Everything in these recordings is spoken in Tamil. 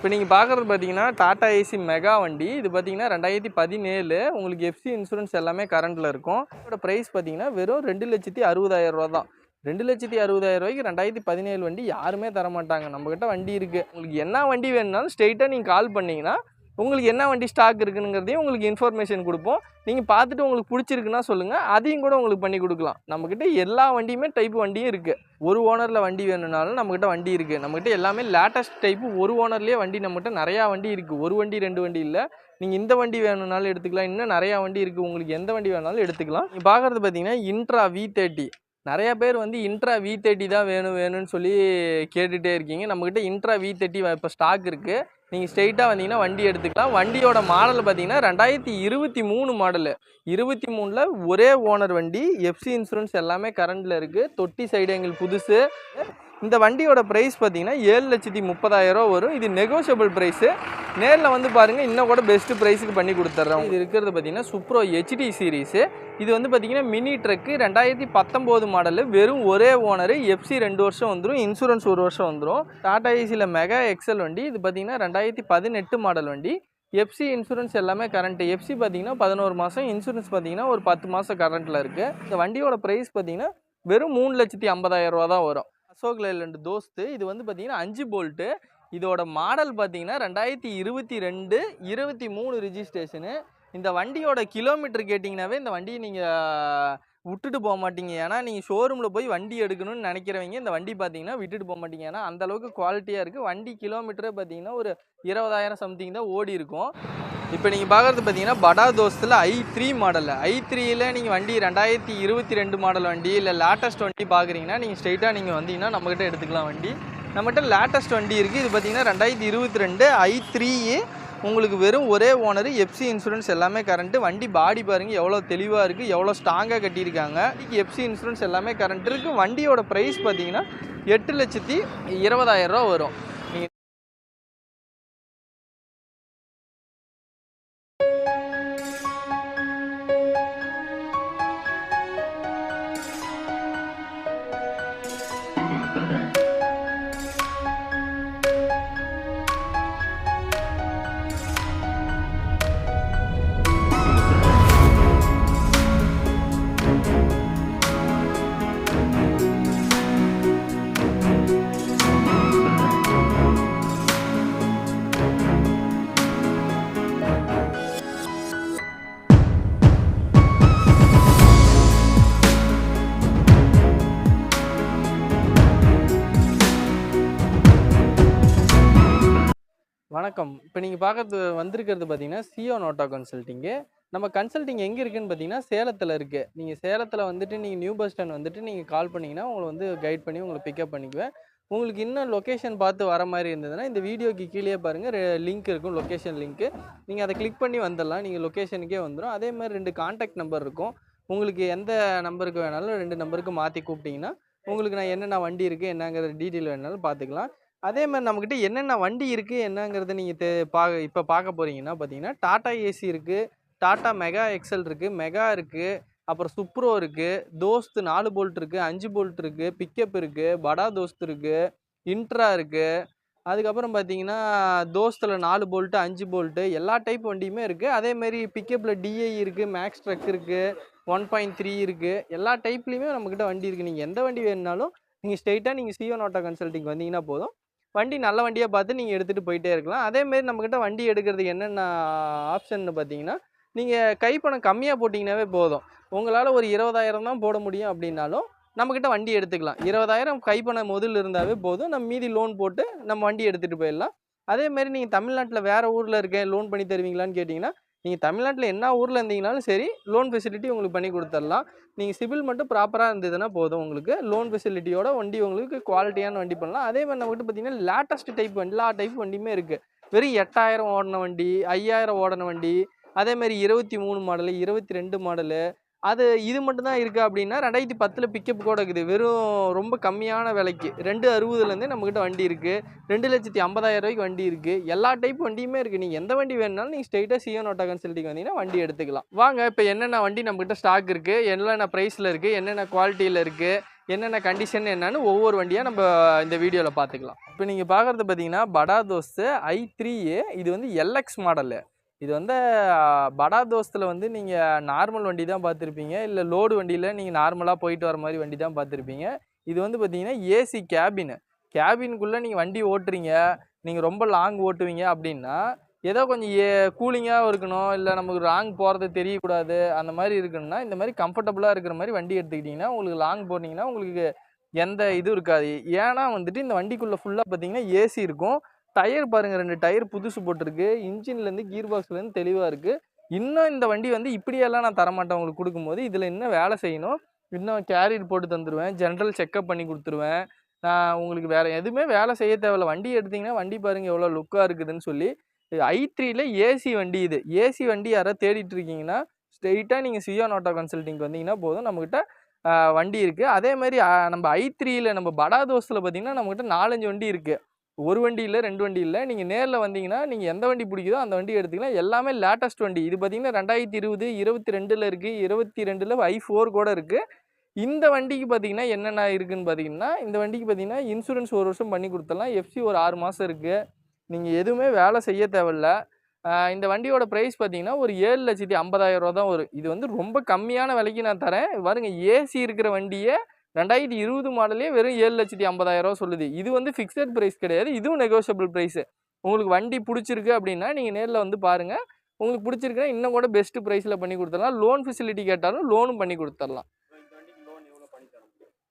இப்போ நீங்கள் பார்க்குறது பார்த்தீங்கன்னா டாடா ஏசி மெகா வண்டி. இது பார்த்தீங்கன்னா ரெண்டாயிரத்தி பதினேழு. உங்களுக்கு எஃப்சி இன்சூரன்ஸ் எல்லாமே கரண்ட்டில் இருக்கும். இதோட ப்ரைஸ் பார்த்தீங்கன்னா வெறும் ரெண்டு லட்சத்தி அறுபதாயிரம் ரூபா தான் ரெண்டு லட்சத்தி அறுபதாயிரம் ரூபாய்க்கு ரெண்டாயிரத்தி பதினேழு வண்டி யாருமே தர மாட்டாங்க நம்மக்கிட்ட வண்டி இருக்குது உங்களுக்கு என்ன வண்டி வேணுனாலும் ஸ்ட்ரெயிட்டாக நீங்கள் கால் பண்ணிங்கன்னா உங்களுக்கு என்ன வண்டி ஸ்டாக் இருக்குங்கிறதையும் உங்களுக்கு இன்ஃபர்மேஷன் கொடுப்போம். நீங்கள் பார்த்துட்டு உங்களுக்கு பிடிச்சிருக்குன்னா சொல்லுங்கள் அதையும் கூட உங்களுக்கு பண்ணி கொடுக்கலாம். நம்மக்கிட்ட எல்லா வண்டியுமே டைப் வண்டியும் இருக்குது ஒரு ஓனரில் வண்டி வேணும்னாலும் நம்மக்கிட்ட வண்டி இருக்குது நம்மக்கிட்ட எல்லாமே லேட்டஸ்ட் டைப்பு ஒரு ஓனர்லேயே வண்டி நம்மகிட்ட நிறையா வண்டி இருக்குது ஒரு வண்டி ரெண்டு வண்டி இல்லை. நீங்கள் இந்த வண்டி வேணும்னாலும் எடுத்துக்கலாம். இன்னும் நிறையா வண்டி இருக்குது உங்களுக்கு எந்த வண்டி வேணாலும் எடுத்துக்கலாம். நீங்கள் பார்க்குறது பார்த்தீங்கன்னா இன்ட்ரா வி தேர்ட்டி நிறையா பேர் வந்து இன்ட்ரா வி தேர்ட்டி தான் வேணும் வேணும்னு சொல்லி கேட்டுகிட்டே இருக்கீங்க. நம்மக்கிட்ட இன்ட்ரா வி தேர்ட்டி இப்போ ஸ்டாக் இருக்குது நீங்கள் ஸ்ட்ரெயிட்டாக வந்தீங்கன்னா வண்டி எடுத்துக்கலாம். வண்டியோட மாடல் பார்த்தீங்கன்னா ரெண்டாயிரத்தி இருபத்தி மூணு மாடலு இருபத்தி மூணில் ஒரே ஓனர் வண்டி எஃப்சி இன்சூரன்ஸ் எல்லாமே கரண்டில் இருக்குது தொட்டி சைடு எங்களுக்கு புதுசு. இந்த வண்டியோட ப்ரைஸ் பார்த்தீங்கன்னா ஏழு லட்சத்தி முப்பதாயிரரூவா வரும். இது நெகோஷியபிள் ப்ரைஸு நேரில் வந்து பாருங்கள் இன்னும் கூட பெஸ்ட்டு ப்ரைஸுக்கு பண்ணி கொடுத்துட்றோம் இது இருக்கிறது பார்த்தீங்கன்னா சுப்ரோ ஹெச்டி சீரீஸு இது வந்து பார்த்தீங்கன்னா மினி ட்ரக்கு ரெண்டாயிரத்தி பத்தொம்போது மாடலு வெறும் ஒரே ஓனரு எஃப்சி ரெண்டு வருஷம் வந்துடும் இன்சூரன்ஸ் ஒரு வருஷம் வந்துடும் டாடா ஏசியில் மெகா எக்ஸல் வண்டி. இது பார்த்தீங்கன்னா ரெண்டாயிரத்தி பதினெட்டு மாடல் வண்டி. எஃப்சி இன்சூரன்ஸ் எல்லாமே கரண்ட்டு எஃப்சி பார்த்தீங்கன்னா பதினோரு மாதம் இன்சூரன்ஸ் பார்த்தீங்கன்னா ஒரு பத்து மாதம் கரண்ட்டில் இருக்குது இந்த வண்டியோட ப்ரைஸ் பார்த்தீங்கன்னா வெறும் மூணு லட்சத்தி ஐம்பதாயிரரூவா தான் வரும். அசோக் தோஸ்து. இது வந்து பார்த்தீங்கன்னா அஞ்சு போல்ட்டு. இதோட மாடல் பார்த்தீங்கன்னா ரெண்டாயிரத்தி இருபத்தி ரெண்டு இருபத்தி மூணு ரிஜிஸ்ட்ரேஷனு. இந்த வண்டியோட கிலோமீட்டர் கேட்டிங்கனாவே இந்த வண்டியை நீங்கள் விட்டுட்டு போக மாட்டீங்க. ஏன்னா நீங்கள் ஷோரூமில் போய் வண்டி எடுக்கணும்னு நினைக்கிறவங்க இந்த வண்டி பார்த்தீங்கன்னா விட்டுட்டு போக மாட்டீங்க. ஏன்னா அந்தளவுக்கு குவாலிட்டியாக இருக்குது வண்டி கிலோமீட்டரே பார்த்தீங்கன்னா ஒரு இருபதாயிரம் சம்திங் தான் ஓடி இருக்கும் இப்போ நீங்கள் பார்க்குறது பார்த்தீங்கன்னா படா தோஸ்தில் ஐ த்ரீ மாடலில் ஐ த்ரீயில் நீங்கள் வண்டி ரெண்டாயிரத்தி இருபத்தி ரெண்டு மாடல் வண்டி இல்லை லேட்டஸ்ட் வண்டி பார்க்குறீங்கன்னா நீங்கள் ஸ்ட்ரெயிட்டாக நீங்கள் வந்தீங்கன்னா நம்மக்கிட்ட எடுத்துக்கலாம் வண்டி. நம்மகிட்ட லேட்டஸ்ட் வண்டி இருக்குது இது பார்த்தீங்கன்னா ரெண்டாயிரத்தி இருபத்தி ரெண்டு ஐ த்ரீ உங்களுக்கு வெறும் ஒரே ஓனர் எஃப்சி இன்சூரன்ஸ் எல்லாமே கரண்ட்டு வண்டி பாடி பாருங்கள் எவ்வளோ தெளிவாக இருக்குது எவ்வளோ ஸ்ட்ராங்காக கட்டியிருக்காங்க. எஃப்சி இன்சூரன்ஸ் எல்லாமே கரண்ட் இருக்குது வண்டியோட ப்ரைஸ் பார்த்தீங்கன்னா எட்டு லட்சத்தி இருபதாயிரம் ரூபா வரும். நீங்கள் பார்க்கறது வந்திருக்கிறது பார்த்தீங்கன்னா சிஓ நோட்டா கன்சல்ட்டிங்கு நம்ம கன்சல்ட்டிங் எங்கே இருக்குன்னு பார்த்தீங்கன்னா சேலத்தில் இருக்குது நீங்கள் சேலத்தில் வந்துட்டு நீங்கள் நியூ பஸ் ஸ்டாண்ட் வந்துட்டு நீங்கள் கால் பண்ணிங்கன்னா உங்களை வந்து கைட் பண்ணி உங்களை பிக்கப் பண்ணிக்குவேன். உங்களுக்கு இன்னும் லொக்கேஷன் பார்த்து வர மாதிரி இருந்ததுன்னா இந்த வீடியோக்கு கீழே பாருங்கள் லிங்க் இருக்கும் லொக்கேஷன் லிங்க்கு நீங்கள் அதை கிளிக் பண்ணி வந்துடலாம். நீங்கள் லொக்கேஷனுக்கே வந்துடும் அதே மாதிரி ரெண்டு காண்டாக்ட் நம்பர் இருக்கும். உங்களுக்கு எந்த நம்பருக்கு வேணாலும் ரெண்டு நம்பருக்கு மாற்றி கூப்பிட்டிங்கன்னா உங்களுக்கு நான் என்னென்ன வண்டி இருக்குது என்னங்கிற டீட்டெயில் வேணாலும் பார்த்துக்கலாம். அதே மாதிரி நம்மக்கிட்ட என்னென்ன வண்டி இருக்குது என்னங்கிறத நீங்கள் தே பா இப்போ பார்க்க போகிறீங்கன்னா பார்த்தீங்கன்னா டாட்டா ஏசி இருக்குது டாட்டா மெகா எக்ஸல் இருக்குது மெகா இருக்குது அப்புறம் சுப்ரோ இருக்குது தோஸ்த் நாலு போல்ட் இருக்குது அஞ்சு போல்ட் இருக்குது பிக்கப் இருக்குது படா தோஸ்த் இருக்குது இன்ட்ரா இருக்குது அதுக்கப்புறம் பார்த்தீங்கன்னா தோஸ்தில் நாலு போல்ட்டு அஞ்சு போல்ட்டு எல்லா டைப் வண்டியுமே இருக்குது அதேமாரி பிக்கப்பில் டிஐ இருக்குது மேக்ஸ் ட்ரக் இருக்குது ஒன் பாயிண்ட் த்ரீ இருக்குது எல்லா டைப்லேயுமே நம்மக்கிட்ட வண்டி இருக்குது நீங்கள் எந்த வண்டி வேணுனாலும் நீங்கள் ஸ்ட்ரெயிட்டாக நீங்கள் சிஓ நோட்டா கன்சல்ட்டிங் வந்தீங்கன்னா போதும். வண்டி நல்ல வண்டியாக பார்த்து நீங்கள் எடுத்துகிட்டு போயிட்டே இருக்கலாம். அதேமாரி நம்மக்கிட்ட வண்டி எடுக்கிறது என்னென்ன ஆப்ஷன்னு பார்த்தீங்கன்னா நீங்கள் கைப்பணம் கம்மியாக போட்டிங்கனாவே போதும். உங்களால் ஒரு இருபதாயிரம் தான் போட முடியும் அப்படின்னாலும் நம்மக்கிட்ட வண்டி எடுத்துக்கலாம். இருபதாயிரம் கைப்பணம் முதல்ல இருந்தாவே போதும். நம்ம மீதி லோன் போட்டு நம்ம வண்டி எடுத்துகிட்டு போயிடலாம். அதேமாரி நீங்கள் தமிழ்நாட்டில் வேறு ஊரில் இருக்கேன் லோன் பண்ணி தருவீங்களான்னு கேட்டிங்கன்னா நீங்கள் தமிழ்நாட்டில் என்ன ஊரில் இருந்தீங்கனாலும் சரி லோன் ஃபெசிலிட்டி உங்களுக்கு பண்ணி கொடுத்துடலாம். நீங்கள் சிபில் மட்டும் ப்ராப்பராக இருந்ததுன்னா போதும் உங்களுக்கு. லோன் ஃபெசிலிட்டியோட வண்டி உங்களுக்கு குவாலிட்டியான வண்டி பண்ணலாம். அதே மாதிரி நம்மகிட்ட பார்த்தீங்கன்னா லேட்டஸ்ட் டைப் வண்டி எல்லா டைப் வண்டியுமே இருக்குது வெறும் எட்டாயிரம் ஓடின வண்டி ஐயாயிரம் ஓடின வண்டி அதேமாரி இருபத்தி மூணு மாடலு இருபத்தி ரெண்டு மாடலு அது இது மட்டும் தான் அப்படின்னா ரெண்டாயிரத்தி பத்தில் பிக்கப் கூட இருக்குது. வெறும் ரொம்ப கம்மியான விலைக்கு. ரெண்டு அறுபதுலேருந்தே நம்மக்கிட்ட வண்டி இருக்குது ரெண்டு லட்சத்தி ஐம்பதாயிரம் ரூபாய்க்கு வண்டி இருக்குது எல்லா டைப் வண்டியுமே இருக்குது நீங்கள் எந்த வண்டி வேணுனாலும் நீங்கள் ஸ்ட்ரெயிட்டாக சியோ நோட்டா கன்சல்ட்டிங் வந்தீங்கன்னா வண்டி எடுத்துக்கலாம். வாங்க இப்போ என்னென்ன வண்டி நம்மக்கிட்ட ஸ்டாக் இருக்குது என்னென்ன ப்ரைஸில் இருக்குது என்னென்ன குவாலிட்டியில் இருக்குது என்னென்ன கண்டிஷன் என்னன்னு ஒவ்வொரு வண்டியாக நம்ம இந்த வீடியோவில் பார்த்துக்கலாம் இப்போ நீங்கள் பார்க்குறது பார்த்தீங்கன்னா படா தோஸ்து ஐ த்ரீ ஏ இது வந்து எல்எக்ஸ் மாடலு இது வந்து படா தோஸ்தில் வந்து நீங்கள் நார்மல் வண்டி தான் பார்த்துருப்பீங்க. இல்லை லோடு வண்டியில் நீங்கள் நார்மலாக போயிட்டு வர மாதிரி வண்டி தான் பார்த்துருப்பீங்க. இது வந்து பார்த்தீங்கன்னா ஏசி கேபின். கேபின்குள்ளே நீங்கள் வண்டி ஓட்டுறீங்க. நீங்கள் ரொம்ப லாங் ஓட்டுவீங்க அப்படின்னா ஏதோ கொஞ்சம் ஏ கூலிங்காக இருக்கணும். இல்லை நமக்கு லாங் போகிறது தெரியக்கூடாது. அந்த மாதிரி இருக்கணும்னா இந்த மாதிரி கம்ஃபர்டபுளாக இருக்கிற மாதிரி வண்டி எடுத்துக்கிட்டிங்கன்னா உங்களுக்கு லாங் போனீங்கன்னா உங்களுக்கு எந்த இதுவும் இருக்காது. ஏன்னா வந்துட்டு இந்த வண்டிக்குள்ளே ஃபுல்லாக பார்த்தீங்கன்னா ஏசி இருக்கும். டயர் பாருங்கள் ரெண்டு டயர் புதுசு போட்டிருக்கு. இன்ஜின்லேருந்து கீர் பாக்ஸ்லேருந்து தெளிவாக இருக்குது இன்னும் இந்த வண்டி வந்து இப்படியெல்லாம் நான் தரமாட்டேன் உங்களுக்கு கொடுக்கும்போது இதில் இன்னும் வேலை செய்யணும்? இன்னும் கேரியர் போட்டு தந்துடுவேன் ஜென்ரல் செக்கப் பண்ணி கொடுத்துருவேன். நான் உங்களுக்கு வேறு எதுவுமே வேலை செய்ய தேவையில்ல. வண்டி எடுத்திங்கன்னா வண்டி பாருங்கள் எவ்வளோ லுக்காக இருக்குதுன்னு சொல்லி ஐ த்ரீல ஏசி வண்டி இது. ஏசி வண்டி யாராவது தேடிட்டு இருக்கீங்கன்னா ஸ்ட்ரெயிட்டாக நீங்கள் சியோன் ஆட்டோ கன்சல்ட்டிங் வந்தீங்கன்னா போதும். நம்மக்கிட்ட வண்டி இருக்குது அதே மாதிரி நம்ம ஐ த்ரீயில் நம்ம படா தோஸ்தில் பார்த்தீங்கன்னா நம்மக்கிட்ட நாலஞ்சு வண்டி இருக்குது ஒரு வண்டி இல்லை ரெண்டு வண்டி இல்லை. நீங்கள் நேரில் வந்தீங்கன்னா நீங்கள் எந்த வண்டி பிடிக்குதோ அந்த வண்டி எடுத்துக்கலாம் எல்லாமே லேட்டஸ்ட் வண்டி. இது பார்த்தீங்கன்னா ரெண்டாயிரத்தி இருபது இருபத்தி ரெண்டில் இருக்குது இருபத்தி ரெண்டில் ஐ ஃபோர் கூட இருக்குது இந்த வண்டிக்கு பார்த்தீங்கன்னா என்னென்ன இருக்குதுன்னு பார்த்தீங்கன்னா இந்த வண்டிக்கு பார்த்தீங்கன்னா இன்சூரன்ஸ் ஒரு வருஷம் பண்ணி கொடுத்துடலாம். எஃப்சி ஒரு ஆறு மாதம் இருக்குது நீங்கள் எதுவுமே வேலை செய்ய தேவையில்ல. இந்த வண்டியோட ப்ரைஸ் பார்த்தீங்கன்னா ஒரு ஏழு லட்சத்தி ஐம்பதாயிரம் ரூபா தான் வரும். இது வந்து ரொம்ப கம்மியான விலைக்கு நான் தரேன். பாருங்கள் ஏசி இருக்கிற வண்டியை ரெண்டாயிரத்தி இருபது மாடலே வெறும் ஏழு லட்சத்தி ஐம்பதாயிரம் சொல்லுது. இது வந்து ஃபிக்ஸட் ப்ரைஸ் கிடையாது. இதுவும் நெகோஷியபிள் ப்ரைஸு உங்களுக்கு வண்டி பிடிச்சிருக்கு அப்படின்னா நீங்கள் நேரில் வந்து பாருங்கள் உங்களுக்கு பிடிச்சிருக்குன்னா இன்னும் கூட பெஸ்ட் ப்ரைஸில் பண்ணி கொடுத்துடலாம். லோன் ஃபெசிலிட்டி கேட்டாலும் லோனும் பண்ணி கொடுத்துடலாம்.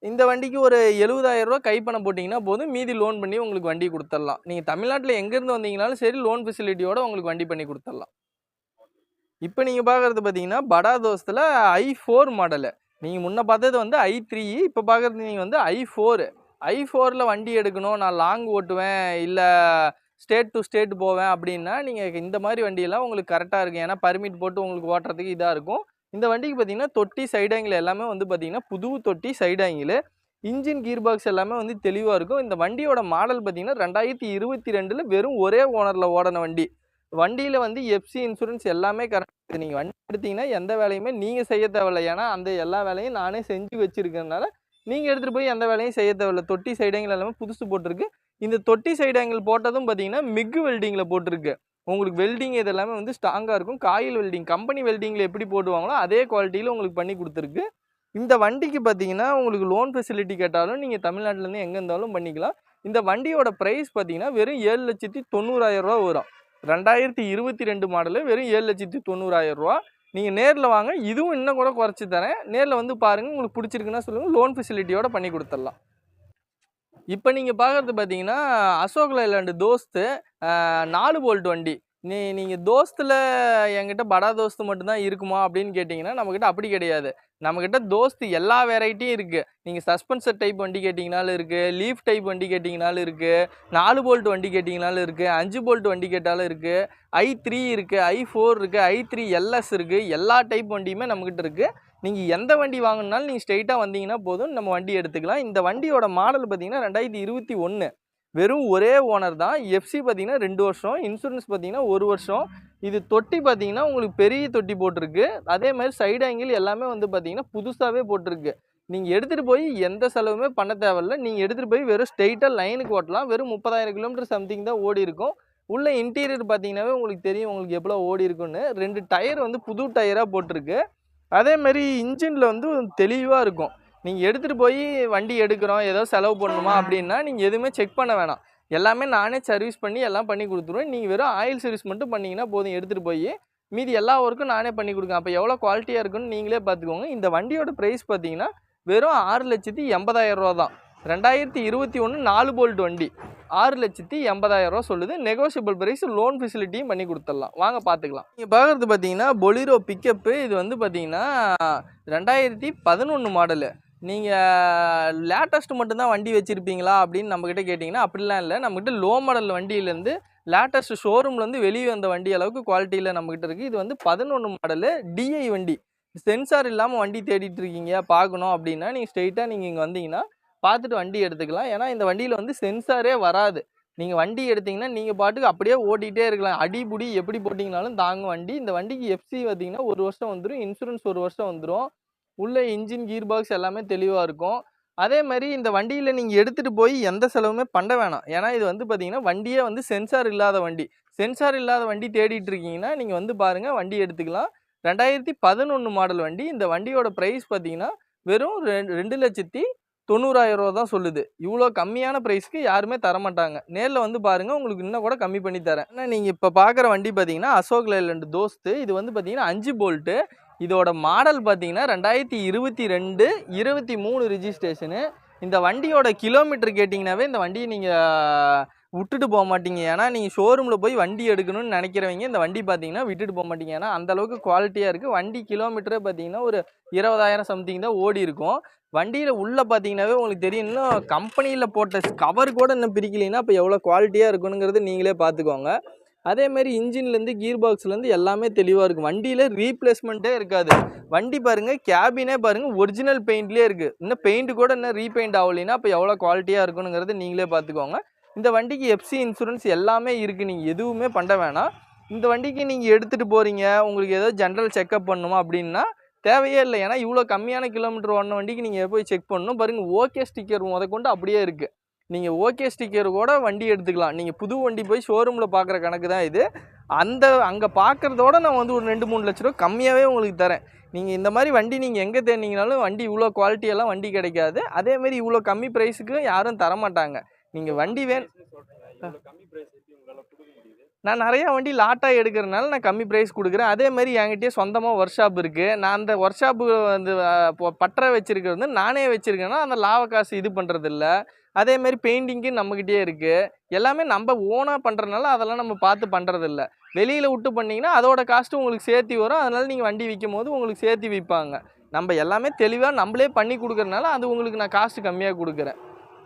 இந்த வண்டிக்கு ஒரு எழுபதாயிரரூவா கைப்பணம் போட்டிங்கன்னா போதும். மீதி லோன் பண்ணி உங்களுக்கு வண்டி கொடுத்துடலாம். நீங்கள் தமிழ்நாட்டில் எங்கேருந்து வந்தீங்கனாலும் சரி லோன் ஃபெசிலிட்டியோட உங்களுக்கு வண்டி பண்ணி கொடுத்துடலாம். இப்போ நீங்கள் பார்க்குறது பார்த்தீங்கன்னா படா தோஸ்தில் ஐ ஃபோர் மாடலு நீங்கள் முன்ன பார்த்தது வந்து ஐ த்ரீ இப்போ பார்க்குறது நீங்கள் வந்து ஐ ஃபோரு ஐ ஃபோரில் வண்டி எடுக்கணும் நான் லாங் ஓட்டுவேன் இல்லை ஸ்டேட் டு ஸ்டேட் போவேன் அப்படின்னா நீங்கள் இந்த மாதிரி வண்டியெல்லாம் உங்களுக்கு கரெக்டாக இருக்கும். ஏன்னா பர்மிட் போட்டு உங்களுக்கு ஓட்டுறதுக்கு இதாக இருக்கும். இந்த வண்டிக்கு பார்த்தீங்கன்னா தொட்டி சைடு ஆங்கிள் எல்லாமே வந்து பார்த்தீங்கன்னா புது தொட்டி side angle engine gear box எல்லாமே வந்து தெளிவாக இருக்கும். இந்த வண்டியோட மாடல் பார்த்தீங்கன்னா ரெண்டாயிரத்தி இருபத்தி ரெண்டில் வெறும் ஒரே ஓனரில் ஓடின வண்டி. வண்டியில் வந்து எஃப்சி இன்சூரன்ஸ் எல்லாமே கரெக்ட் நீங்கள் வண்டி எடுத்தீங்கன்னா எந்த வேலையுமே நீங்கள் செய்ய தேவையில்ல. ஏன்னா அந்த எல்லா வேலையும் நானே செஞ்சு வச்சுருக்கறனால நீங்கள் எடுத்துகிட்டு போய் எந்த வேலையும் செய்ய தேவையில்ல. தொட்டி சைடு எல்லாமே புதுசு போட்டிருக்கு. இந்த தொட்டி சைடங்கள் போட்டதும் பார்த்தீங்கன்னா மிகு வெல்டிங்கில் போட்டிருக்கு. உங்களுக்கு வெல்டிங் இது எல்லாமே வந்து ஸ்ட்ராங்காக இருக்கும். காயில் வெல்டிங் கம்பெனி வெல்டிங்கில் எப்படி போடுவாங்களோ அதே குவாலிட்டியில் உங்களுக்கு பண்ணி கொடுத்துருக்கு. இந்த வண்டிக்கு பார்த்தீங்கன்னா உங்களுக்கு லோன் ஃபெசிலிட்டி கேட்டாலும் நீங்கள் தமிழ்நாட்டிலேருந்து எங்கே இருந்தாலும் பண்ணிக்கலாம். இந்த வண்டியோட ப்ரைஸ் பார்த்தீங்கன்னா வெறும் ஏழு லட்சத்தி தொண்ணூறாயிரம் ரூபா வரும். ரெண்டாயிரத்தி இருபத்தி ரெண்டு மாடலு வெறும் ஏழு லட்சத்தி தொண்ணூறாயிரம் ரூபா. நீங்கள் நேரில் வாங்க இதுவும் இன்னும் கூட குறைச்சி தரேன். நேரில் வந்து பாருங்கள் உங்களுக்கு பிடிச்சிருக்குன்னா சொல்லுங்கள் லோன் ஃபெசிலிட்டியோட பண்ணி கொடுத்துடலாம். இப்போ நீங்கள் பார்க்குறது பார்த்தீங்கன்னா அசோக் லைலாண்டு தோஸ்து நாலு போல்ட் வண்டி. நீ நீங்கள் தோஸ்தில் என்கிட்ட படா தோஸ்து மட்டும்தான் இருக்குமா அப்படின்னு கேட்டிங்கன்னா நம்மக்கிட்ட அப்படி கிடையாது. நம்மக்கிட்ட தோஸ்து எல்லா வெரைட்டியும் இருக்குது நீங்கள் சஸ்பென்சர் டைப் வண்டி கேட்டிங்கனாலும் இருக்குது லீஃப் டைப் வண்டி கேட்டிங்கனாலும் இருக்குது நாலு போல்ட் வண்டி கேட்டிங்கனாலும் இருக்குது அஞ்சு போல்ட் வண்டி கேட்டாலும் இருக்குது ஐ த்ரீ இருக்குது ஐ ஃபோர் இருக்குது ஐ த்ரீ எல்எஸ் இருக்குது எல்லா டைப் வண்டியுமே நம்மக்கிட்ட இருக்குது நீங்கள் எந்த வண்டி வாங்கினாலும் நீங்கள் ஸ்ட்ரெயிட்டாக வந்தீங்கன்னா போதும். நம்ம வண்டி எடுத்துக்கலாம். இந்த வண்டியோட மாடல் பார்த்தீங்கன்னா ரெண்டாயிரத்தி இருபத்தி ஒன்று வெறும் ஒரே ஓனர் தான். எஃப்சி பார்த்தீங்கன்னா ரெண்டு வருஷம் இன்சூரன்ஸ் பார்த்தீங்கன்னா ஒரு வருஷம். இது தொட்டி பார்த்தீங்கன்னா உங்களுக்கு பெரிய தொட்டி போட்டிருக்கு. அதே மாதிரி சைடு ஆங்கிள் எல்லாமே வந்து பார்த்தீங்கன்னா புதுசாகவே போட்டிருக்கு. நீங்கள் எடுத்துகிட்டு போய் எந்த செலவுமே பண்ண தேவையில்ல. நீங்கள் எடுத்துகிட்டு போய் வெறும் ஸ்ட்ரெயிட்டாக லைனுக்கு ஓட்டலாம். வெறும் முப்பதாயிரம் கிலோமீட்டர் சம்திங் தான் ஓடி இருக்கும். உள்ள இன்டீரியர் பார்த்தீங்கன்னாவே உங்களுக்கு தெரியும் உங்களுக்கு எவ்வளோ ஓடி இருக்குன்னு ரெண்டு டயர் வந்து புது டயராக போட்டிருக்கு. அதே மாதிரி இன்ஜினில் வந்து தெளிவாக இருக்கும். நீங்கள் எடுத்துகிட்டு போய் வண்டி எடுக்கிறோம் ஏதோ செலவு பண்ணணுமா அப்படின்னா நீங்கள் எதுவுமே செக் பண்ண வேணாம். எல்லாமே நானே சர்வீஸ் பண்ணி எல்லாம் பண்ணி கொடுத்துருவேன். நீங்கள் வெறும் ஆயில் சர்வீஸ் மட்டும் பண்ணீங்கன்னா போதும். எடுத்துகிட்டு போய் மீதி எல்லா ஒர்க்கும் நானே பண்ணி கொடுக்கேன் அப்போ எவ்வளோ குவாலிட்டியாக இருக்குன்னு நீங்களே பார்த்துக்கோங்க. இந்த வண்டியோட ப்ரைஸ் பார்த்தீங்கன்னா வெறும் ஆறு லட்சத்தி எண்பதாயிரம் ரூபா தான். ரெண்டாயிரத்தி இருபத்தி ஒன்று நாலு போல்ட் வண்டி. ஆறு லட்சத்தி எண்பதாயிரரூவா சொல்லுது. நெகோஷியபிள் ப்ரைஸ் லோன் ஃபெசிலிட்டியும் பண்ணி கொடுத்துடலாம். வாங்க பார்த்துக்கலாம். நீங்கள் பார்க்குறது பார்த்தீங்கன்னா பொலிரோ பிக்கப்பு இது வந்து பார்த்தீங்கன்னா ரெண்டாயிரத்தி பதினொன்று மாடலு நீங்கள் லேட்டஸ்ட் மட்டும்தான் வண்டி வச்சுருப்பீங்களா அப்படின்னு நம்மக்கிட்ட கேட்டிங்கன்னா அப்படிலாம் இல்லை. நம்மக்கிட்ட லோ மாடல் வண்டியிலேருந்து லேட்டஸ்ட் ஷோரூம்லேருந்து வெளியே வந்த வண்டி அளவுக்கு குவாலிட்டியில் நம்மக்கிட்ட இருக்குது இது வந்து பதினொன்று மாடலு டிஐ வண்டி. சென்சார் இல்லாமல் வண்டி தேடிட்டு இருக்கீங்க பார்க்கணும் அப்படின்னா நீங்கள் ஸ்ட்ரெயிட்டாக நீங்கள் இங்கே வந்தீங்கன்னா பார்த்துட்டு வண்டி எடுத்துக்கலாம். ஏன்னா இந்த வண்டியில் வந்து சென்சாரே வராது. நீங்கள் வண்டி எடுத்தீங்கன்னா நீங்கள் பாட்டுக்கு அப்படியே ஓட்டிகிட்டே இருக்கலாம். அடிபுடி எப்படி போட்டிங்கனாலும் தாங்க வண்டி. இந்த வண்டிக்கு எஃப்சி பார்த்தீங்கன்னா ஒரு வருஷம் வந்துடும் இன்சூரன்ஸ் ஒரு வருஷம் வந்துடும் உள்ளே இன்ஜின் கீர் பாக்ஸ் எல்லாமே தெளிவாக இருக்கும். அதே மாதிரி இந்த வண்டியில் நீங்கள் எடுத்துகிட்டு போய் எந்த செலவுமே பண்ண வேணாம். ஏன்னா இது வந்து பார்த்தீங்கன்னா வண்டியே வந்து சென்சார் இல்லாத வண்டி. சென்சார் இல்லாத வண்டி தேடிட்டு இருக்கீங்கன்னா நீங்கள் வந்து பாருங்கள் வண்டி எடுத்துக்கலாம். ரெண்டாயிரத்தி பதினொன்று மாடல் வண்டி இந்த வண்டியோட ப்ரைஸ் பார்த்தீங்கன்னா வெறும் ரெண்டு ரெண்டு லட்சத்தி தொண்ணூறாயிரம் ரூபா தான் சொல்லுது. இவ்வளோ கம்மியான ப்ரைஸ்க்கு யாருமே தர மாட்டாங்க நேரில் வந்து பாருங்கள் உங்களுக்கு இன்னும் கூட கம்மி பண்ணி தரேன். ஆனால் நீங்கள் இப்போ பார்க்குற வண்டி பார்த்தீங்கன்னா அசோக் லேலண்ட் தோஸ்து. இது வந்து பார்த்தீங்கன்னா அஞ்சு போல்ட்டு இதோட மாடல் பார்த்தீங்கன்னா ரெண்டாயிரத்தி இருபத்தி ரெண்டு இருபத்தி மூணு ரிஜிஸ்ட்ரேஷனு இந்த வண்டியோட கிலோமீட்டர் கேட்டிங்கனாவே இந்த வண்டியை நீங்கள் விட்டுட்டு போக மாட்டீங்க. ஏன்னா நீங்கள் ஷோரூமில் போய் வண்டி எடுக்கணும்னு நினைக்கிறவங்க இந்த வண்டி பார்த்தீங்கன்னா விட்டுட்டு போக மாட்டீங்க. ஏன்னா அந்தளவுக்கு குவாலிட்டியாக இருக்குது வண்டி கிலோமீட்டரே பார்த்தீங்கன்னா ஒரு இருபதாயிரம் சம்திங் தான் ஓடி இருக்கும். வண்டியில் உள்ளே பார்த்தீங்கன்னாவே உங்களுக்கு தெரியும். இன்னும் கம்பெனியில் போட்ட கவர் கூட இன்னும் பிரிக்கலைன்னா இப்போ எவ்வளோ குவாலிட்டியாக இருக்கணுங்கிறது நீங்களே பார்த்துக்கோங்க. அதேமாரி இன்ஜின்லேருந்து கீர் பாக்ஸ்லேருந்து எல்லாமே தெளிவாக இருக்கும் வண்டியில் ரீப்ளேஸ்மெண்ட்டே இருக்காது. வண்டி பாருங்கள் கேபினே பாருங்கள் ஒரிஜினல் பெயிண்ட்லேயே இருக்குது இன்னும் பெயிண்ட் கூட இன்னும் ரீபெயிண்ட் ஆகலைன்னா அப்போ எவ்வளோ குவாலிட்டியாக இருக்கணுங்கிறது நீங்களே பார்த்துக்கோங்க இந்த வண்டிக்கு எஃப்சி இன்சூரன்ஸ் எல்லாமே இருக்குது நீங்கள் எதுவுமே பண்ண வேணாம். இந்த வண்டிக்கு நீங்கள் எடுத்துகிட்டு போகிறீங்க உங்களுக்கு ஏதோ ஜென்ரல் செக்கப் பண்ணணுமா அப்படின்னா தேவையே இல்லை. ஏன்னா இவ்வளோ கம்மியான கிலோமீட்டர் ஓடின வண்டிக்கு நீங்கள் போய் செக் பண்ணணும். பாருங்கள் ஓகே ஸ்டிக்கர் முத கொண்டு அப்படியே இருக்குது நீங்கள் ஓகே ஸ்டிக்கர் கூட வண்டி எடுத்துக்கலாம். நீங்கள் புது வண்டி போய் ஷோரூமில் பார்க்குற கணக்கு தான் இது. அந்த அங்கே பார்க்குறதோட நான் வந்து ஒரு ரெண்டு மூணு லட்ச ரூபா கம்மியாகவே உங்களுக்கு தரேன். நீங்கள் இந்த மாதிரி வண்டி நீங்கள் எங்கே தேடினீங்கனாலும் வண்டி இவ்வளோ குவாலிட்டியெல்லாம் வண்டி கிடைக்காது. அதேமாரி இவ்வளோ கம்மி ப்ரைஸுக்கு யாரும் தர மாட்டாங்க நீங்கள் வண்டி வேன் நான் நிறையா வண்டி லாட்டாக எடுக்கிறனால நான் கம்மி ப்ரைஸ் கொடுக்குறேன். அதே மாதிரி என்கிட்டயே சொந்தமாக ஒர்க் ஷாப் இருக்குது நான் அந்த ஒர்க் ஷாப்பு வந்து பற்ற வச்சுருக்கிறது வந்து நானே வச்சுருக்கேன்னா அந்த லாப காசு இது பண்ணுறதில்ல அதேமாரி பெயிண்டிங்கு நம்மக்கிட்டே இருக்குது எல்லாமே நம்ம ஓனாக பண்ணுறதுனால அதெல்லாம் நம்ம பார்த்து பண்ணுறதில்ல வெளியில் விட்டு பண்ணிங்கன்னா அதோட காஸ்ட்டு உங்களுக்கு சேர்த்து வரும். அதனால் நீங்கள் வண்டி விற்கும் போது உங்களுக்கு சேர்த்து விற்பாங்க நம்ம எல்லாமே தெளிவாக நம்மளே பண்ணி கொடுக்குறதுனால அது உங்களுக்கு நான் காஸ்ட்டு கம்மியாக கொடுக்குறேன்.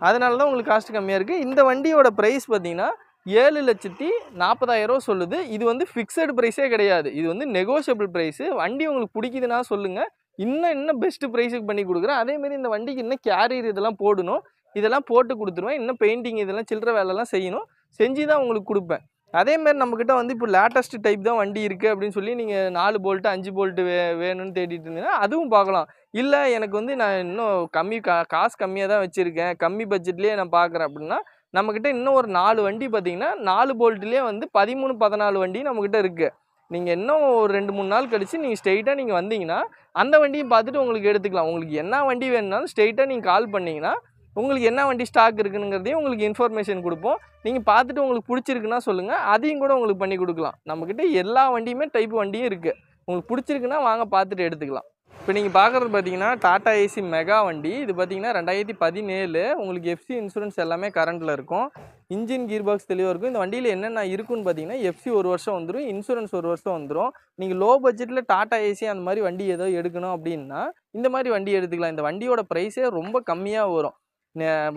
அதனால தான் உங்களுக்கு காஸ்ட்டு கம்மியாக இருக்குது இந்த வண்டியோட ப்ரைஸ் பார்த்தீங்கன்னா ஏழு லட்சத்தி நாற்பதாயிரம் ரூபா சொல்லுது. இது வந்து ஃபிக்ஸட் ப்ரைஸே கிடையாது. இது வந்து நெகோஷியபிள் ப்ரைஸு வண்டி உங்களுக்கு பிடிக்குதுன்னா சொல்லுங்கள் இன்னும் இன்னும் பெஸ்ட்டு ப்ரைஸுக்கு பண்ணி கொடுக்குறேன். அதேமாரி இந்த வண்டிக்கு இன்னும் கேரியர் இதெல்லாம் போடணும். இதெல்லாம் போட்டு கொடுத்துருவேன். இன்னும் பெயிண்டிங் இதெல்லாம் சில்லற வேலைலாம் செய்யணும். செஞ்சு தான் உங்களுக்கு கொடுப்பேன். அதேமாரி நம்மக்கிட்ட வந்து இப்போ லேட்டஸ்ட் டைப் தான் வண்டி இருக்குது அப்படின்னு சொல்லி நீங்கள் நாலு போல்ட்டு அஞ்சு போல்ட்டு வே வேணும்னு தேடிட்டு இருந்தீங்கன்னா அதுவும் பார்க்கலாம். இல்லை எனக்கு வந்து நான் இன்னும் கம்மி கா காசு கம்மியாக தான் வச்சுருக்கேன். கம்மி பட்ஜெட்லேயே நான் பார்க்குறேன் அப்படின்னா நம்மக்கிட்ட இன்னும் ஒரு நாலு வண்டி பார்த்தீங்கன்னா நாலு போல்ட்லேயே வந்து பதிமூணு பதினாலு வண்டி நம்மக்கிட்ட இருக்குது நீங்கள் இன்னும் ஒரு ரெண்டு மூணு நாள் கழித்து நீங்கள் ஸ்ட்ரெயிட்டாக நீங்கள் வந்தீங்கன்னா அந்த வண்டியை பார்த்துட்டு உங்களுக்கு எடுத்துக்கலாம். உங்களுக்கு என்ன வண்டி வேணும்னாலும் ஸ்ட்ரெயிட்டாக நீங்கள் கால் பண்ணிங்கன்னா உங்களுக்கு என்ன வண்டி ஸ்டாக் இருக்குங்கிறதையும் உங்களுக்கு இன்ஃபர்மேஷன் கொடுப்போம். நீங்கள் பார்த்துட்டு உங்களுக்கு பிடிச்சிருக்குன்னா சொல்லுங்கள் அதையும் கூட உங்களுக்கு பண்ணி கொடுக்கலாம். நம்மக்கிட்ட எல்லா வண்டியுமே டைப் வண்டியும் இருக்குது உங்களுக்கு பிடிச்சிருக்குன்னா வாங்க பார்த்துட்டு எடுத்துக்கலாம். இப்போ நீங்கள் பார்க்குறது பார்த்தீங்கன்னா டாடா ஏசி மெகா வண்டி. இது பார்த்தீங்கன்னா ரெண்டாயிரத்தி பதினேழு. உங்களுக்கு எஃப்சி இன்சூரன்ஸ் எல்லாமே கரண்ட்டில் இருக்கும். இன்ஜின் கீர் பாக்ஸ் தெளிவாக இருக்கும். இந்த வண்டியில் என்னென்ன இருக்குன்னு பார்த்தீங்கன்னா எஃப்சி ஒரு வருஷம் வந்துடும் இன்சூரன்ஸ் ஒரு வருஷம் வந்துடும் நீங்கள் லோ பட்ஜெட்டில் டாடா ஏசி அந்த மாதிரி வண்டி ஏதோ எடுக்கணும் அப்படின்னா இந்த மாதிரி வண்டி எடுத்துக்கலாம். இந்த வண்டியோட ப்ரைஸே ரொம்ப கம்மியாக வரும்.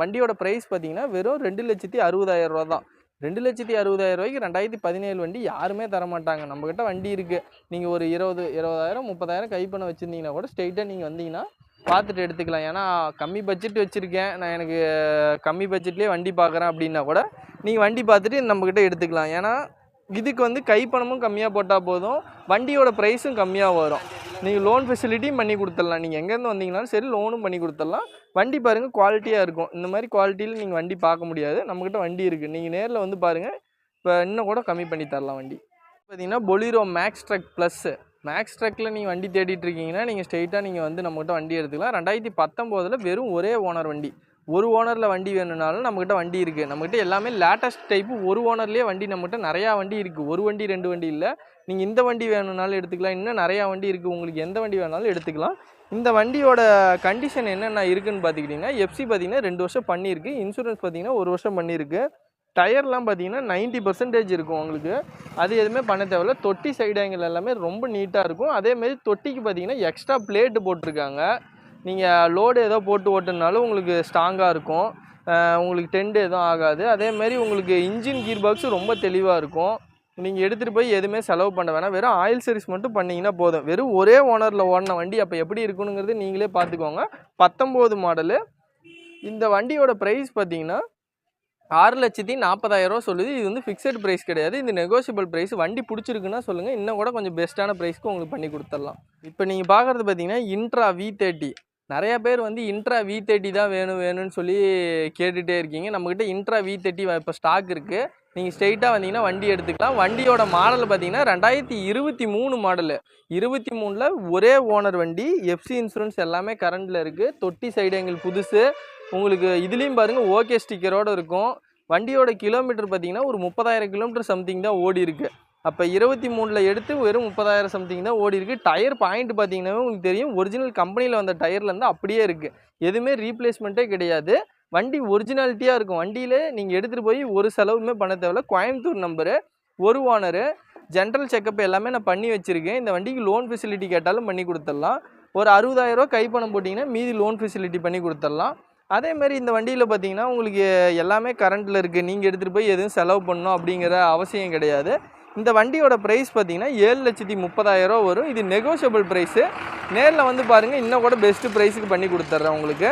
வண்டியோட ப்ரைஸ் பார்த்தீங்கன்னா வெறும் ரெண்டு லட்சத்தி அறுபதாயிரம் ரூபா தான் ரெண்டு லட்சத்தி அறுபதாயிரம் ரூபாய்க்கு ரெண்டாயிரத்தி பதினேழு வண்டி யாருமே தர மாட்டாங்க நம்மக்கிட்ட வண்டி இருக்குது நீங்கள் ஒரு இருபது இருபதாயிரம் முப்பதாயிரம் கை பண்ண வச்சுருந்தீங்கன்னா கூட ஸ்ட்ரெயிட்டாக நீங்கள் வந்தீங்கன்னா பார்த்துட்டு எடுத்துக்கலாம். ஏன்னா கம்மி பட்ஜெட் வச்சுருக்கேன். நான் எனக்கு கம்மி பட்ஜெட்லேயே வண்டி பார்க்குறேன் அப்படின்னா கூட நீங்கள் வண்டி பார்த்துட்டு நம்மக்கிட்ட எடுத்துக்கலாம். ஏன்னா இதுக்கு வந்து கைப்பணமும் கம்மியாக போட்டால் போதும். வண்டியோட ப்ரைஸும் கம்மியாக வரும். நீங்கள் லோன் ஃபெசிலிட்டியும் பண்ணி கொடுத்துடலாம். நீங்கள் எங்கேருந்து வந்தீங்கனாலும் சரி லோனும் பண்ணி கொடுத்துடலாம். வண்டி பாருங்கள் குவாலிட்டியாக இருக்கும். இந்த மாதிரி குவாலிட்டியில் நீங்கள் வண்டி பார்க்க முடியாது. நம்மக்கிட்ட வண்டி இருக்குது நீங்கள் நேரில் வந்து பாருங்கள் இப்போ இன்னும் கூட கம்மி பண்ணி தரலாம் வண்டி. பார்த்தீங்கன்னா Bolero max truck plus max ட்ரக்கில் நீங்கள் வண்டி தேடிட்டு இருக்கீங்கன்னா நீங்கள் ஸ்ட்ரெயிட்டாக நீங்கள் வந்து நம்மகிட்ட வண்டி எடுத்துக்கலாம். ரெண்டாயிரத்தி பத்தொம்போதில் வெறும் ஒரே ஓனர் வண்டி. ஒரு ஓனரில் வண்டி வேணும்னாலும் நம்மக்கிட்ட வண்டி இருக்குது நம்மக்கிட்ட எல்லாமே லேட்டஸ்ட் டைப்பு ஒரு ஓனர்லேயே வண்டி நம்மகிட்ட நிறையா வண்டி இருக்குது ஒரு வண்டி ரெண்டு வண்டி இல்லை. நீங்கள் இந்த வண்டி வேணும்னாலும் எடுத்துக்கலாம். இன்னும் நிறையா வண்டி இருக்குது உங்களுக்கு எந்த வண்டி வேணாலும் எடுத்துக்கலாம். இந்த வண்டியோட கண்டிஷன் என்னென்ன இருக்குதுன்னு பார்த்துக்கிட்டிங்கன்னா எஃப்சி பார்த்தீங்கன்னா ரெண்டு வருஷம் பண்ணியிருக்கு. இன்சூரன்ஸ் பார்த்தீங்கன்னா ஒரு வருஷம் பண்ணியிருக்கு. டயர்லாம் பார்த்தீங்கன்னா நைன்ட்டி பர்சன்டேஜ் இருக்கும் உங்களுக்கு. அது எதுவுமே பண்ண தேவையில்ல. தொட்டி சைடு ஆங்கிள் எல்லாமே ரொம்ப நீட்டாக இருக்கும். அதேமாரி தொட்டிக்கு பார்த்தீங்கன்னா எக்ஸ்ட்ரா பிளேட்டு போட்டிருக்காங்க. நீங்கள் லோடு ஏதோ போட்டு ஓட்டுனாலும் உங்களுக்கு ஸ்ட்ராங்காக இருக்கும். உங்களுக்கு டென்ட் எதுவும் ஆகாது. அதேமாரி உங்களுக்கு இன்ஜின் கீர் பாக்ஸு ரொம்ப தெளிவாக இருக்கும். நீங்கள் எடுத்துகிட்டு போய் எதுவுமே செலவு பண்ண வேணாம். வெறும் ஆயில் சர்வீஸ் மட்டும் பண்ணிங்கன்னா போதும். வெறும் ஒரே ஓனரில் ஓடின வண்டி அப்போ எப்படி இருக்கணுங்கிறது நீங்களே பார்த்துக்கோங்க. பத்தொம்போது மாடலு இந்த வண்டியோட ப்ரைஸ் பார்த்தீங்கன்னா ஆறு லட்சத்தி நாற்பதாயிரரூவா சொல்லுது. இது வந்து ஃபிக்ஸட் ப்ரைஸ் கிடையாது. இது நெகோஷியபிள் ப்ரைஸ் வண்டி பிடிச்சிருக்குன்னா சொல்லுங்கள் இன்னும் கூட கொஞ்சம் பெஸ்ட்டான ப்ரைஸ்க்கு உங்களுக்கு பண்ணி கொடுத்துடலாம். இப்போ நீங்கள் பார்க்குறது பார்த்தீங்கன்னா இன்ட்ரா வி தேர்ட்டி நிறைய பேர் வந்து இன்ட்ரா வி தேர்ட்டி தான் வேணும் வேணும்னு சொல்லி கேட்டுகிட்டே இருக்கீங்க. நம்மக்கிட்ட இன்ட்ரா வி தேர்ட்டி இப்போ ஸ்டாக் இருக்குது நீங்கள் ஸ்ட்ரெயிட்டாக வந்தீங்கன்னா வண்டி எடுத்துக்கலாம். வண்டியோட மாடல் பார்த்தீங்கன்னா ரெண்டாயிரத்தி இருபத்தி மூணு மாடலு இருபத்தி மூணில் ஒரே ஓனர் வண்டி எஃப்சி இன்சூரன்ஸ் எல்லாமே கரண்டில் இருக்குது தொட்டி சைடு எங்களுக்கு புதுசு. உங்களுக்கு இதுலேயும் பாருங்கள் ஓகே ஸ்டிக்கரோடு இருக்கும். வண்டியோட கிலோமீட்டர் பார்த்தீங்கன்னா ஒரு முப்பதாயிரம் கிலோமீட்டர் சம்திங் தான் ஓடி இருக்குது அப்போ இருபத்தி மூணில் எடுத்து வெறும் முப்பதாயிரம் சம்திங் தான் ஓடி இருக்குது டயர் பாயிண்ட் பார்த்தீங்கன்னா உங்களுக்கு தெரியும் ஒரிஜினல் கம்பெனியில் வந்த டயர்லேருந்து அப்படியே இருக்குது எதுவுமே ரீப்ளேஸ்மெண்ட்டே கிடையாது. வண்டி ஒரிஜினாலிட்டியாக இருக்கும். வண்டியில் நீங்கள் எடுத்துகிட்டு போய் ஒரு செலவுமே பண்ண தேவையில்ல. கோயம்புத்தூர் நம்பரு ஒரு ஓனரு ஜென்ரல் செக்கப் எல்லாமே நான் பண்ணி வச்சுருக்கேன். இந்த வண்டிக்கு லோன் ஃபெசிலிட்டி கேட்டாலும் பண்ணி கொடுத்துடலாம். ஒரு அறுபதாயிரரூவா கை பணம் போட்டிங்கன்னா மீதி லோன் ஃபெசிலிட்டி பண்ணி கொடுத்துடலாம். அதேமாரி இந்த வண்டியில் பார்த்தீங்கன்னா உங்களுக்கு எல்லாமே கரண்ட்டில் இருக்குது நீங்கள் எடுத்துகிட்டு போய் எதுவும் செலவு பண்ணணும் அப்படிங்கிற அவசியம் கிடையாது. இந்த வண்டியோட ப்ரைஸ் பார்த்தீங்கன்னா ஏழு லட்சத்தி முப்பதாயிரம் வரும். இது நெகோஷியபிள் ப்ரைஸு நேரில் வந்து பாருங்கள் இன்னும் கூட பெஸ்ட்டு ப்ரைஸுக்கு பண்ணி கொடுத்துட்றேன் உங்களுக்கு.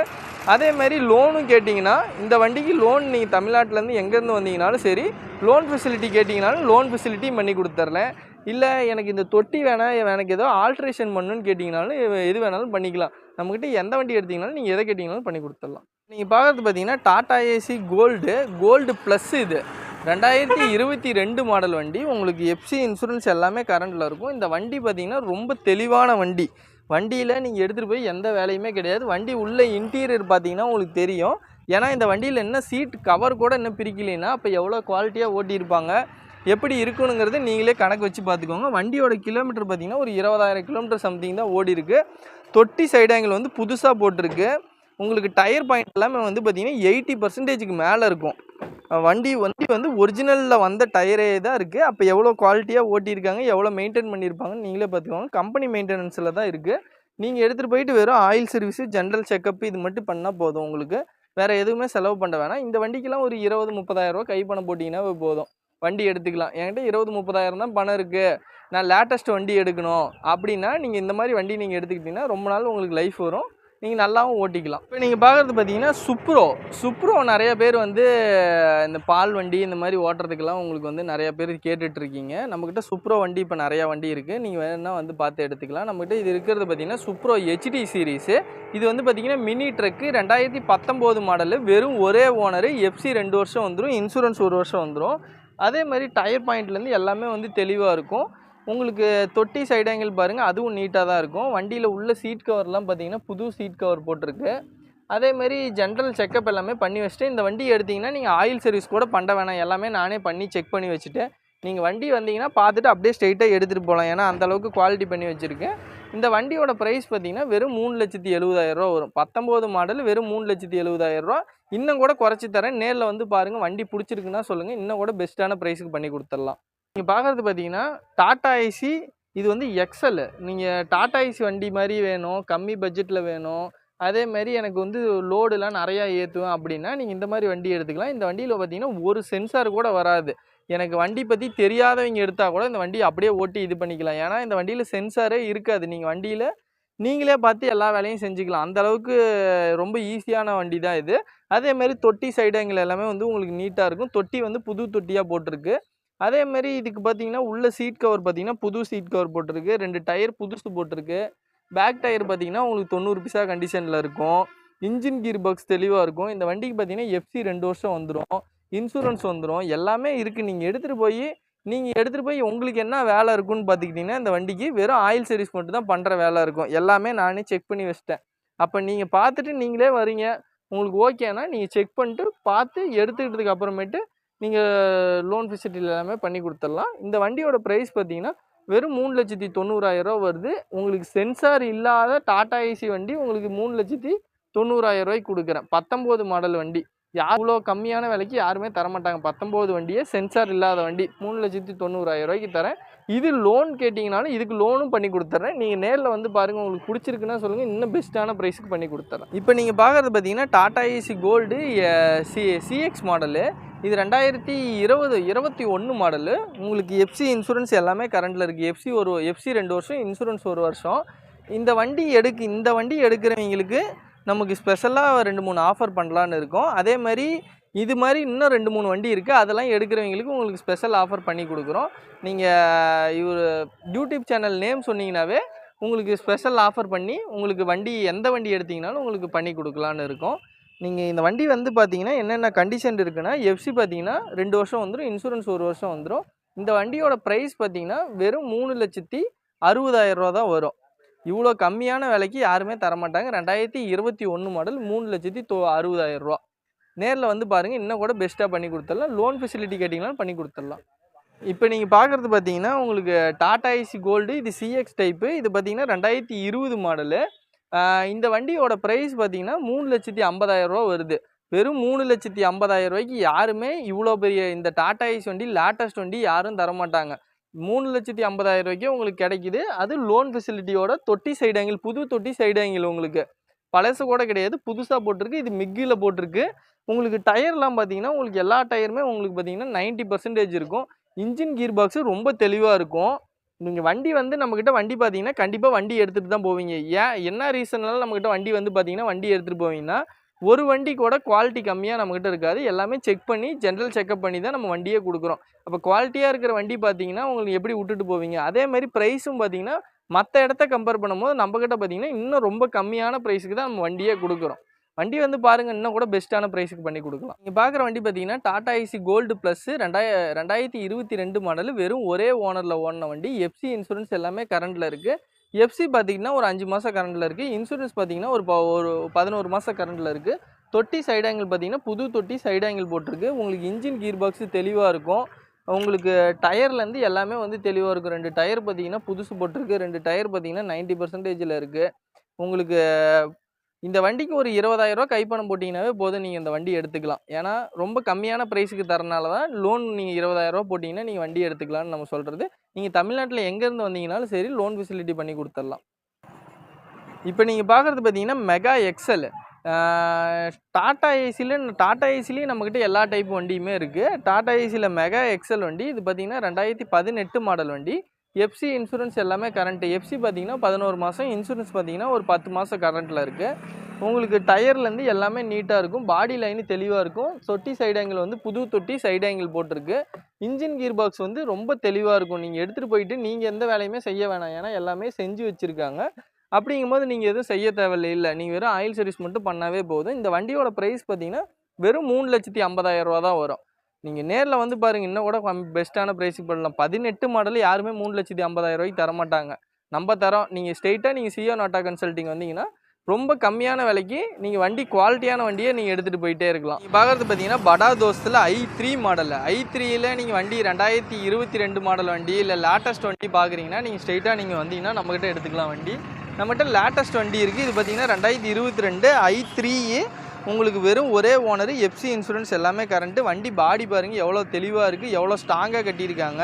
அதே மாதிரி லோனும் கேட்டிங்கன்னா இந்த வண்டிக்கு லோன் நீங்கள் தமிழ்நாட்டிலேருந்து எங்கேருந்து வந்தீங்கனாலும் சரி லோன் ஃபெசிலிட்டி கேட்டிங்கனாலும் லோன் ஃபெசிலிட்டியும் பண்ணி கொடுத்துட்றேன் இல்லை எனக்கு இந்த தொட்டி வேணாம் எனக்கு ஏதோ ஆல்ட்ரேஷன் பண்ணுன்னு கேட்டிங்கனாலும் எது வேணாலும் பண்ணிக்கலாம். நம்மக்கிட்ட எந்த வண்டி எடுத்தீங்கனாலும் நீங்கள் எதை கேட்டிங்கனாலும் பண்ணி கொடுத்துடலாம் நீங்கள் பார்க்குறது பார்த்தீங்கன்னா Tata Ace gold gold plus இது. ரெண்டாயிரத்தி இருபத்தி ரெண்டு மாடல் வண்டி உங்களுக்கு எஃப்சி இன்சூரன்ஸ் எல்லாமே கரண்டில் இருக்கும். இந்த வண்டி பார்த்தீங்கன்னா ரொம்ப தெளிவான வண்டி. வண்டியில் நீங்கள் எடுத்துகிட்டு போய் எந்த வேலையுமே கிடையாது. வண்டி உள்ள இன்டீரியர் பார்த்தீங்கன்னா உங்களுக்கு தெரியும். ஏன்னா இந்த வண்டியில் என்ன சீட் கவர் கூட இன்னும் பிரிக்கலைன்னா அப்போ எவ்வளோ குவாலிட்டியாக ஓட்டியிருப்பாங்க எப்படி இருக்கணுங்கிறது நீங்களே கணக்கு வச்சு பார்த்துக்கோங்க. வண்டியோட கிலோமீட்டர் பார்த்தீங்கன்னா ஒரு இருபதாயிரம் கிலோமீட்டர் சம்திங் தான் ஓடிருக்கு தொட்டி சைடு ஆங்கிள் வந்து புதுசாக போட்டிருக்கு. உங்களுக்கு டயர் பாயிண்ட் எல்லாமே வந்து பார்த்தீங்கன்னா எயிட்டி பர்சன்டேஜுக்கு மேலே இருக்கும். வண்டி வண்டி வந்து ஒரிஜினலில் வந்த டயரே தான் இருக்குது அப்போ எவ்வளோ குவாலிட்டியாக ஓட்டியிருக்காங்க எவ்வளோ மெயின்டைன் பண்ணியிருப்பாங்கன்னு நீங்களே பார்த்துக்கோங்க. கம்பெனி மெயின்டெனன்ஸில் தான் இருக்குது நீங்கள் எடுத்துகிட்டு போயிட்டு வெறும் ஆயில் சர்வீஸு ஜென்ரல் செக்கப் இது மட்டும் பண்ணால் போதும் உங்களுக்கு. வேறு எதுவுமே செலவு பண்ண வேணாம். இந்த வண்டிக்கெலாம் ஒரு இருபது முப்பதாயிரரூவா கை பணம் போட்டிங்கன்னா போதும். வண்டி எடுத்துக்கலாம். என்கிட்ட இருபது முப்பதாயிரம் தான் பணம் இருக்குது நான் லேட்டஸ்ட் வண்டி எடுக்கணும். அப்படின்னா நீங்கள் இந்த மாதிரி வண்டி நீங்கள் எடுத்துக்கிட்டிங்கன்னா ரொம்ப நாள் உங்களுக்கு லைஃப் வரும். நீங்கள் நல்லாவும் ஓட்டிக்கலாம். இப்போ நீங்கள் பார்க்குறது பார்த்தீங்கன்னா சுப்ரோ சுப்ரோ நிறைய பேர் வந்து இந்த பால் வண்டி இந்த மாதிரி ஓட்டுறதுக்கெல்லாம் உங்களுக்கு வந்து நிறைய பேர் கேட்டுட்ருக்கீங்க. நம்மக்கிட்ட சுப்ரோ வண்டி இப்போ நிறையா வண்டி இருக்குது நீங்கள் வேணால் வந்து பார்த்து எடுத்துக்கலாம். நம்மக்கிட்ட இது இருக்கிறது பார்த்தீங்கன்னா சுப்ரோ ஹெச்டி சீரீஸு இது வந்து பார்த்தீங்கன்னா மினி ட்ரக்கு ரெண்டாயிரத்தி பத்தொம்போது மாடலு வெறும் ஒரே ஓனரு எஃப்சி ரெண்டு வருஷம் வந்துடும் இன்சூரன்ஸ் ஒரு வருஷம் வந்துடும் அதே மாதிரி டயர் பாயிண்ட்லேருந்து எல்லாமே வந்து தெளிவாக இருக்கும். உங்களுக்கு தொட்டி சைடு ஆங்கிள் பாருங்கள் அதுவும் நீட்டாக தான் இருக்கும். வண்டியில் உள்ள சீட் கவர்லாம் பார்த்தீங்கன்னா புது சீட் கவர் போட்டிருக்கு. அதேமாரி ஜென்ரல் செக்கப் எல்லாமே பண்ணி வச்சுட்டு இந்த வண்டி எடுத்திங்கன்னா நீங்கள் ஆயில் சர்வீஸ் கூட பண்ண வேணாம். எல்லாமே நானே பண்ணி செக் பண்ணி வச்சுட்டு நீங்கள் வண்டி வந்தீங்கன்னா பார்த்துட்டு அப்படியே ஸ்ட்ரெயிட்டாக எடுத்துகிட்டு போகலாம் ஏன்னா அந்தளவுக்கு குவாலிட்டி பண்ணி வச்சுருக்கேன். இந்த வண்டியோட ப்ரைஸ் பார்த்தீங்கன்னா வெறும் மூணு லட்சத்தி எழுபதாயிரரூவா வரும். பத்தொம்போது மாடல் வெறும் மூணு லட்சத்தி எழுபதாயிரரூவா இன்னும் கூட குறைச்சி தரேன். நேரில் வந்து பாருங்கள் வண்டி பிடிச்சிருக்குன்னா சொல்லுங்கள் இன்னும் கூட பெஸ்ட்டான ப்ரைஸுக்கு பண்ணி கொடுத்துடலாம். நீங்கள் பார்க்குறது பார்த்தீங்கன்னா டாட்டா ஐசி இது வந்து எக்ஸல் நீங்கள் டாட்டா ஐசி வண்டி மாதிரி வேணும் கம்மி பட்ஜெட்டில் வேணும். அதே மாதிரி எனக்கு வந்து லோடுலாம் நிறையா ஏற்றுவேன் அப்படின்னா நீங்கள் இந்த மாதிரி வண்டி எடுத்துக்கலாம். இந்த வண்டியில் பார்த்தீங்கன்னா ஒரு சென்சார் கூட வராது. எனக்கு வண்டி பற்றி தெரியாதவங்க எடுத்தால் கூட இந்த வண்டியை அப்படியே ஓட்டி இது பண்ணிக்கலாம். ஏன்னா இந்த வண்டியில் சென்சாரே இருக்காது. நீங்கள் வண்டியில் நீங்களே பார்த்து எல்லா வேலையும் செஞ்சுக்கலாம். அந்த அளவுக்கு ரொம்ப ஈஸியான வண்டி தான் இது. அதேமாதிரி தொட்டி சைடுங்கள் எல்லாமே வந்து உங்களுக்கு நீட்டாக இருக்கும். தொட்டி வந்து புது தொட்டியாக போட்டிருக்கு. அதே மாதிரி இதுக்கு பார்த்தீங்கன்னா உள்ள சீட் கவர் பார்த்தீங்கன்னா புது சீட் கவர் போட்டிருக்கு. ரெண்டு டயர் புதுசு போட்டிருக்கு. பேக் டயர் பார்த்தீங்கன்னா உங்களுக்கு தொண்ணூறு பிசா கண்டிஷனில் இருக்கும். இன்ஜின் கீர் பாக்ஸ் தெளிவாக இருக்கும். இந்த வண்டிக்கு பார்த்தீங்கன்னா எஃப்சி ரெண்டு வருஷம் வந்துடும் இன்சூரன்ஸ் வந்துடும் எல்லாமே இருக்குது நீங்கள் எடுத்துகிட்டு போய் நீங்கள் எடுத்துகிட்டு போய் உங்களுக்கு என்ன வேலை இருக்குன்னு பார்த்துக்கிட்டிங்கன்னா இந்த வண்டிக்கு வெறும் ஆயில் சர்வீஸ் மட்டும் தான் பண்ணுற வேலை இருக்கும். எல்லாமே நானே செக் பண்ணி வச்சிட்டேன். அப்போ நீங்கள் பார்த்துட்டு நீங்களே வரீங்க. உங்களுக்கு ஓகேனா நீங்கள் செக் பண்ணிட்டு பார்த்து எடுத்துக்கிட்டதுக்கு அப்புறமேட்டு நீங்கள் லோன் ஃபெசிலிட்டி எல்லாமே பண்ணி கொடுத்துடலாம். இந்த வண்டியோட ப்ரைஸ் பார்த்தீங்கன்னா வெறும் மூணு லட்சத்தி தொண்ணூறாயிரம் ரூபா வருது. உங்களுக்கு சென்சார் இல்லாத டாடா ஏசி வண்டி உங்களுக்கு மூணு லட்சத்தி தொண்ணூறாயிரம் ரூபாய்க்கு கொடுக்குறேன். பத்தொம்போது மாடல் வண்டி. யார் இவ்வளோ கம்மியான விலைக்கு யாருமே தரமாட்டாங்க. பத்தொம்போது வண்டியே சென்சார் இல்லாத வண்டி. மூணு லட்சத்தி தொண்ணூறாயிரம் ரூபாய்க்கு தரேன். இது லோன் கேட்டிங்கனாலும் இதுக்கு லோனும் பண்ணி கொடுத்துட்றேன். நீங்கள் நேரில் வந்து பாருங்கள் உங்களுக்கு பிடிச்சிருக்குன்னா சொல்லுங்கள் இன்னும் பெஸ்ட்டான ப்ரைஸுக்கு பண்ணி கொடுத்துட்றேன். இப்போ நீங்கள் பார்க்குறது பார்த்தீங்கன்னா Tata Ace gold C CX model இது ரெண்டாயிரத்தி இருபது இருபத்தி ஒன்று மாடலு உங்களுக்கு எஃப்சி இன்சூரன்ஸ் எல்லாமே கரண்டில் இருக்குது எஃப்சி ஒரு எஃப்சி ரெண்டு வருஷம் இன்சூரன்ஸ் ஒரு வருஷம். இந்த வண்டி எடுக்கு இந்த வண்டி எடுக்கிறவங்களுக்கு நமக்கு ஸ்பெஷலாக ரெண்டு மூணு ஆஃபர் பண்ணலான்னு இருக்கோம். அதே மாதிரி இது மாதிரி இன்னும் ரெண்டு மூணு வண்டி இருக்குது அதெல்லாம் எடுக்கிறவங்களுக்கு உங்களுக்கு ஸ்பெஷல் ஆஃபர் பண்ணி கொடுக்குறோம். நீங்கள் இவர் யூடியூப் சேனல் நேம் சொன்னீங்கன்னாவே உங்களுக்கு ஸ்பெஷல் ஆஃபர் பண்ணி உங்களுக்கு வண்டி எந்த வண்டி எடுத்தீங்கனாலும் உங்களுக்கு பண்ணி கொடுக்கலான்னு இருக்கோம். நீங்கள் இந்த வண்டி வந்து பார்த்தீங்கன்னா என்னென்ன கண்டிஷன் இருக்குன்னா எஃப்சி பார்த்தீங்கன்னா ரெண்டு வருஷம் வந்துடும் இன்சூரன்ஸ் ஒரு வருஷம் வந்துடும் இந்த வண்டியோட ப்ரைஸ் பார்த்தீங்கன்னா வெறும் மூணு லட்சத்தி அறுபதாயிரம் ரூபா தான் வரும். இவ்வளோ கம்மியான விலைக்கு யாருமே தரமாட்டாங்க. ரெண்டாயிரத்தி இருபத்தி ஒன்று மாடல் மூணு லட்சத்தி தொ அறுபதாயிரரூவா நேரில் வந்து பாருங்கள் இன்னும் கூட பெஸ்ட்டாக பண்ணி கொடுத்துடலாம். லோன் ஃபெசிலிட்டி கேட்டிங்கனாலும் பண்ணி கொடுத்துடலாம். இப்போ நீங்கள் பார்க்குறது பார்த்தீங்கன்னா உங்களுக்கு டாடா ஐசி கோல்டு இது சிஎக்ஸ் டைப்பு இது பார்த்தீங்கன்னா ரெண்டாயிரத்தி இருபது மாடலு இந்த வண்டியோட ப்ரைஸ் பார்த்தீங்கன்னா மூணு லட்சத்தி ஐம்பதாயிரம் ரூபா வருது. வெறும் மூணு லட்சத்தி ஐம்பதாயிரம் ரூபாய்க்கு யாருமே இவ்வளோ பெரிய இந்த டாடா ஐஸ் வண்டி லேட்டஸ்ட் வண்டி யாரும் தரமாட்டாங்க. மூணு லட்சத்தி ஐம்பதாயிரம் ரூபாய்க்கு உங்களுக்கு கிடைக்குது. அது லோன் ஃபெசிலிட்டியோட தொட்டி சைடு ஆங்கிள் புது தொட்டி சைடு ஆங்கிள் உங்களுக்கு. பழசு கூட கிடையாது. புதுசாக போட்டிருக்கு. இது மிக்கியில் போட்டிருக்கு. உங்களுக்கு டயர்லாம் பார்த்தீங்கன்னா உங்களுக்கு எல்லா டயருமே உங்களுக்கு பார்த்தீங்கன்னா நைன்ட்டி பர்சன்டேஜ் இருக்கும். இன்ஜின் கீர் பாக்ஸு ரொம்ப தெளிவாக இருக்கும். நீங்கள் வண்டி வந்து நம்மக்கிட்ட வண்டி பார்த்தீங்கன்னா கண்டிப்பாக வண்டி எடுத்துகிட்டு தான் போவீங்க. ஏன்? என்ன ரீசன்னாலும் நம்மக்கிட்ட வண்டி வந்து பார்த்தீங்கன்னா வண்டி எடுத்துகிட்டு போவீங்கன்னா ஒரு வண்டி கூட குவாலிட்டி கம்மியாக நம்மக்கிட்ட இருக்காது. எல்லாமே செக் பண்ணி ஜென்ரல் செக்அப் பண்ணி தான் நம்ம வண்டியே கொடுக்குறோம். அப்போ குவாலிட்டியாக இருக்கிற வண்டி பார்த்தீங்கன்னா உங்களுக்கு எப்படி விட்டுட்டு போவீங்க? அதே மாதிரி ப்ரைஸும் பார்த்தீங்கன்னா மற்ற இடத்த கம்பேர் பண்ணும்போது நம்மக்கிட்ட பார்த்தீங்கன்னா இன்னும் ரொம்ப கம்மியான ப்ரைஸுக்கு தான் நம்ம வண்டியே கொடுக்குறோம். வண்டி வந்து பாருங்க இன்னும் கூட பெஸ்ட்டான ப்ரைஸுக்கு பண்ணி கொடுக்கலாம். நீங்கள் பார்க்குற வண்டி பார்த்தீங்கன்னா டாடா ஐசி கோல்டு ப்ளஸ் ரெண்டாய ரெண்டாயிரத்தி இருபத்தி ரெண்டு மாடல் வெறும் ஒரே ஓனரில் ஓடின வண்டி. எஃப்சி இன்சூரன்ஸ் எல்லாமே கரண்டில் இருக்குது எஃப்சி பார்த்தீங்கன்னா ஒரு அஞ்சு மாதம் கரண்டில் இருக்குது இன்சூரன்ஸ் பார்த்தீங்கன்னா ஒரு ப- ஒரு பதினோரு மாதம் கரண்டில் இருக்குது தொட்டி சைடு ஆங்கிள் பார்த்தீங்கன்னா புது தொட்டி சைடு ஆங்கிள் போட்டிருக்கு. உங்களுக்கு இன்ஜின் கீர் பாக்ஸு தெளிவாக இருக்கும். உங்களுக்கு டயர்லேருந்து எல்லாமே வந்து தெளிவாக இருக்கும். ரெண்டு டயர் பார்த்தீங்கன்னா புதுசு போட்டிருக்கு. ரெண்டு டயர் பார்த்தீங்கன்னா நைன்ட்டி பர்சன்டேஜில் இருக்குது உங்களுக்கு இந்த வண்டிக்கு ஒரு இருபதாயிரம் ரூபா கைப்பணம் போட்டிங்கனாவே போதும் நீங்கள் இந்த வண்டி எடுத்துக்கலாம். ஏன்னா ரொம்ப கம்மியான ப்ரைஸுக்கு தரனால தான் லோன் நீங்கள் இருபதாயிரம் ரூபா போட்டிங்கன்னா நீங்கள் வண்டி எடுத்துக்கலாம்னு நம்ம சொல்கிறது நீங்கள் தமிழ்நாட்டில் எங்கேருந்து வந்தீங்கனாலும் சரி லோன் ஃபெசிலிட்டி பண்ணி கொடுத்துடலாம். இப்போ நீங்கள் பார்க்குறது பார்த்தீங்கன்னா மெகா எக்ஸல் டாடா ஏசியில் டாட்டா ஏசிலேயும் நம்மக்கிட்ட எல்லா டைப் வண்டியுமே இருக்குது டாடா ஏசியில் மெகா எக்ஸல் வண்டி இது பார்த்தீங்கன்னா ரெண்டாயிரத்தி பதினெட்டு மாடல் வண்டி. எஃப்சி இன்சூரன்ஸ் எல்லாமே கரண்ட்டு எஃப்சி பார்த்தீங்கன்னா பதினோரு மாதம் இன்சூரன்ஸ் பார்த்தீங்கன்னா ஒரு பத்து மாதம் கரண்ட்டில் இருக்குது உங்களுக்கு டயர்லேருந்து எல்லாமே நீட்டாக இருக்கும். பாடி லைனு தெளிவாக இருக்கும். தொட்டி சைடு ஆங்கிள் வந்து புது தொட்டி சைடு ஆங்கிள் போட்டிருக்கு. இன்ஜின் கீர் பாக்ஸ் வந்து ரொம்ப தெளிவாக இருக்கும். நீங்கள் எடுத்துகிட்டு போயிட்டு நீங்கள் எந்த வேலையுமே செய்ய வேணாம். ஏன்னா எல்லாமே செஞ்சு வச்சுருக்காங்க. அப்படிங்கும்போது நீங்கள் எதுவும் செய்ய தேவையில்லை. இல்லை நீங்கள் வெறும் ஆயில் சர்வீஸ் மட்டும் பண்ணாவே போதும். இந்த வண்டியோட ப்ரைஸ் பார்த்தீங்கன்னா வெறும் மூணு லட்சத்தி ஐம்பதாயிரம் ரூபா தான் வரும். நீங்கள் நேரில் வந்து பாருங்கள் இன்னும் கூட பெஸ்ட்டான ப்ரைஸுக்கு பண்ணலாம் பதினெட்டு மாடல் யாருமே மூணு லட்சத்தி ஐம்பதாயிரம் ரூபாய்க்கு தரமாட்டாங்க. நம்ம தரோம். நீங்கள் ஸ்ட்ரெயிட்டாக நீங்கள் சிஓ நாட்டா கன்சல்ட்டிங் வந்தீங்கன்னா ரொம்ப கம்மியான விலைக்கு நீங்கள் வண்டி குவாலிட்டியான வண்டியை நீங்கள் எடுத்துகிட்டு போயிட்டே இருக்கலாம். நீங்கள் பார்க்குறது பார்த்தீங்கன்னா படா தோஸ்தில் ஐ த்ரீ மாடல் ஐ த்ரீயில் நீங்கள் வண்டி ரெண்டாயிரத்தி இருபத்தி ரெண்டு மாடல் வண்டி இல்லை லேட்டஸ்ட் வண்டி பார்க்குறீங்கன்னா நீங்கள் ஸ்ட்ரெயிட்டாக நீங்கள் வந்தீங்கன்னா நம்மக்கிட்ட எடுத்துக்கலாம் வண்டி. நம்மகிட்ட லேட்டஸ்ட் வண்டி இருக்குது இது பார்த்தீங்கன்னா ரெண்டாயிரத்தி இருபத்தி ரெண்டு ஐ த்ரீ உங்களுக்கு வெறும் ஒரே ஓனர் எஃப்சி இன்சூரன்ஸ் எல்லாமே கரண்ட்டு வண்டி பாடி பாருங்கள் எவ்வளோ தெளிவாக இருக்குது எவ்வளோ ஸ்ட்ராங்காக கட்டியிருக்காங்க.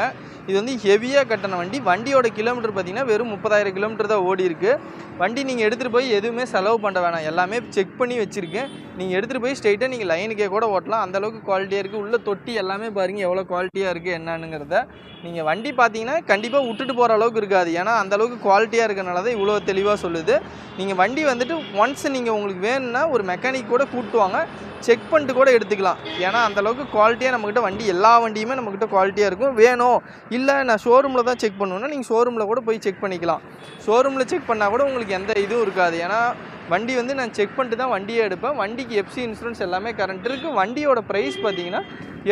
இது வந்து ஹெவியாக கட்டின வண்டி. வண்டியோட கிலோமீட்டர் பார்த்தீங்கன்னா வெறும் முப்பதாயிரம் கிலோமீட்டர் தான் ஓடி இருக்குது வண்டி நீங்கள் எடுத்துகிட்டு போய் எதுவுமே செலவு பண்ண வேணாம். எல்லாமே செக் பண்ணி வச்சுருக்கேன். நீங்கள் எடுத்துகிட்டு போய் ஸ்ட்ரெயிட்டாக நீங்கள் லைனுக்கே கூட ஓட்டலாம். அந்த அளவுக்கு குவாலிட்டியாக இருக்குது உள்ள தொட்டி எல்லாமே பாருங்கள் எவ்வளோ குவாலிட்டியாக இருக்குது என்னன்னுங்கிறத. நீங்கள் வண்டி பார்த்தீங்கன்னா கண்டிப்பாக விட்டுட்டு போகிற அளவுக்கு இருக்காது. ஏன்னா அந்த அளவுக்கு குவாலிட்டியாக இருக்கனால தான் இவ்வளோ தெளிவாக சொல்லுது. நீங்கள் வண்டி வந்துட்டு ஒன்ஸ் நீங்கள் உங்களுக்கு வேணும்னா ஒரு மெக்கானிக் கூட கூட்டுவாங்க. செக் பண்ணிட்டு கூட எடுத்துக்கலாம். ஏன்னா அந்த அளவுக்கு குவாலிட்டியாக நம்மக்கிட்ட வண்டி எல்லா வண்டியுமே நம்மக்கிட்ட குவாலிட்டியாக இருக்கும். வேணும் இல்லை நான் ஷோரூமில் தான் செக் பண்ணுவேன்னா நீங்கள் ஷோரூமில் கூட போய் செக் பண்ணிக்கலாம். ஷோரூமில் செக் பண்ணால் கூட உங்களுக்கு எந்த இதுவும் இருக்காது. ஏன்னா வண்டி வந்து நான் செக் பண்ணிட்டு தான் வண்டியே எடுப்பேன். வண்டிக்கு எஃப்சி இன்சூரன்ஸ் எல்லாமே கரண்ட் இருக்குது வண்டியோட ப்ரைஸ் பார்த்தீங்கன்னா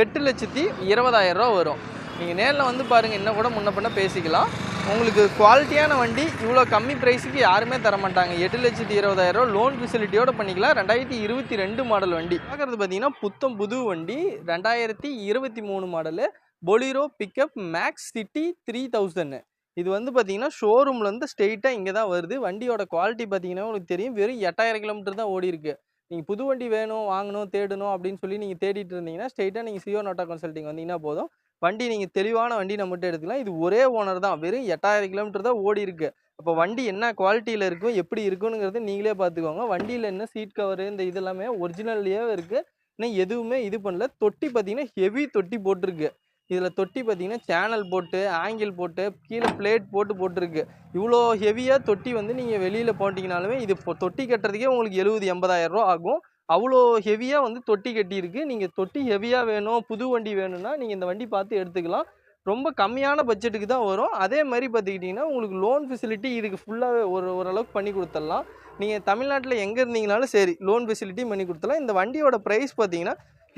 எட்டு லட்சத்தி இருபதாயிரம் ரூபா வரும். நீங்கள் நேரில் வந்து பாருங்கள் இன்னும் கூட முன்ன பண்ண பேசிக்கலாம். உங்களுக்கு குவாலிட்டியான வண்டி இவ்வளோ கம்மி ப்ரைஸுக்கு யாருமே தர மாட்டாங்க எட்டு லட்சத்தி இருபதாயிரம் லோன் ஃபெசிலிட்டியோட பண்ணிக்கலாம். ரெண்டாயிரத்தி இருபத்தி ரெண்டு மாடல் வண்டி. பார்க்குறது பார்த்தீங்கன்னா புத்தம் புது வண்டி. ரெண்டாயிரத்தி இருபத்தி மூணு model Bolero pickup max city three thousand இது வந்து பார்த்தீங்கன்னா ஷோரூம்லேருந்து ஸ்ட்ரெயிட்டாக இங்கே தான் வருது. வண்டியோட குவாலிட்டி பார்த்தீங்கன்னா உங்களுக்கு தெரியும். வெறும் எட்டாயிரம் கிலோமீட்டர் தான் ஓடி இருக்குது நீங்கள் புது வண்டி வேணும் வாங்கணும் தேடணும் அப்படின்னு சொல்லி நீங்கள் தேடிட்டு இருந்தீங்கன்னா ஸ்ட்ரெயிட்டாக நீங்கள் சியோ நோட்டா கன்சல்ட்டிங் வந்தீங்கன்னா போதும். வண்டி நீங்கள் தெளிவான வண்டி நம்மகிட்ட எடுத்துக்கலாம். இது ஒரே ஓனர் தான். வெறும் எட்டாயிரம் கிலோமீட்டர் தான் ஓடி இருக்கு. அப்போ வண்டி என்ன குவாலிட்டியில் இருக்கும் எப்படி இருக்குங்கிறது நீங்களே பார்த்துக்கோங்க. வண்டியில் என்ன சீட் கவரு இந்த இதெல்லாமே ஒரிஜினல்லையே இருக்குது இன்னும் எதுவுமே இது பண்ணல. தொட்டி பார்த்தீங்கன்னா ஹெவி தொட்டி போட்டிருக்கு. இதில் தொட்டி பார்த்தீங்கன்னா சேனல் போட்டு ஆங்கிள் போட்டு கீழே பிளேட் போட்டு போட்டிருக்கு. இவ்வளோ ஹெவியாக தொட்டி வந்து நீங்கள் வெளியில் போட்டிங்கனாலுமே இது தொட்டி கட்டுறதுக்கே உங்களுக்கு எழுபது எண்பதாயிரம் ரூபா ஆகும். அவ்வளோ ஹெவியாக வந்து தொட்டி கட்டியிருக்கு. நீங்கள் தொட்டி ஹெவியாக வேணும் புது வண்டி வேணும்னா நீங்கள் இந்த வண்டி பார்த்து எடுத்துக்கலாம். ரொம்ப கம்மியான பட்ஜெட்டுக்கு தான் வரும். அதே மாதிரி பார்த்துக்கிட்டிங்கன்னா உங்களுக்கு லோன் ஃபெசிலிட்டி இதுக்கு ஃபுல்லாகவே ஒரு ஓரளவுக்கு பண்ணி கொடுத்துடலாம். நீங்கள் தமிழ்நாட்டில் எங்கே இருந்தீங்கனாலும் சரி லோன் ஃபெசிலிட்டி பண்ணி கொடுத்துடலாம். இந்த வண்டியோட ப்ரைஸ் பார்த்தீங்கன்னா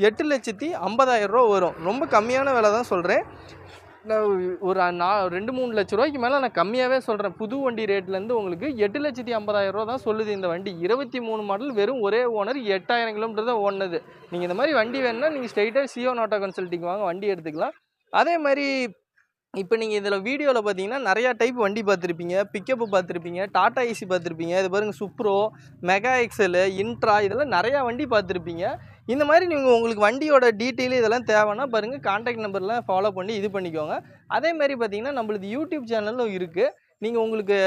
எட்டு லட்சத்தி ஐம்பதாயிரம் ரூபா வரும். ரொம்ப கம்மியான விலை தான் சொல்கிறேன் நான் ஒரு நான் ரெண்டு மூணு லட்ச ரூபாய்க்கு மேலே நான் கம்மியாகவே சொல்கிறேன் புது வண்டி ரேட்லேருந்து உங்களுக்கு எட்டு லட்சத்தி ஐம்பதாயிரம் ரூபா தான் சொல்லுது இந்த வண்டி. இருபத்தி மூணு மாடல் வெறும் ஒரே ஓனர் எட்டாயிரம் கிலோமீட்டர் தான் ஓடினது. நீங்கள் இந்த மாதிரி வண்டி வேணுன்னா நீங்கள் ஸ்ட்ரைட்டாக சியோ நாட்டோ கன்சல்ட்டிங் வாங்க வண்டி எடுத்துக்கலாம். அதே மாதிரி இப்போ நீங்கள் இதில் வீடியோவில் பார்த்தீங்கன்னா நிறையா டைப் வண்டி பார்த்துருப்பீங்க பிக்கப்பு பார்த்துருப்பீங்க டாடா ஏசி பார்த்துருப்பீங்க இது பாருங்கள் சுப்ரோ மெகா எக்ஸலு இன்ட்ரா இதெல்லாம் நிறையா வண்டி பார்த்துருப்பீங்க இந்த மாதிரி நீங்கள் உங்களுக்கு வண்டியோட டீட்டெயில் இதெல்லாம் தேவைன்னா பாருங்கள் கான்டாக்ட் நம்பர்லாம் ஃபாலோ பண்ணி இது பண்ணிக்கோங்க. அதே மாதிரி பார்த்தீங்கன்னா நம்மளது யூடியூப் சேனலும் இருக்குது நீங்கள் உங்களுக்கு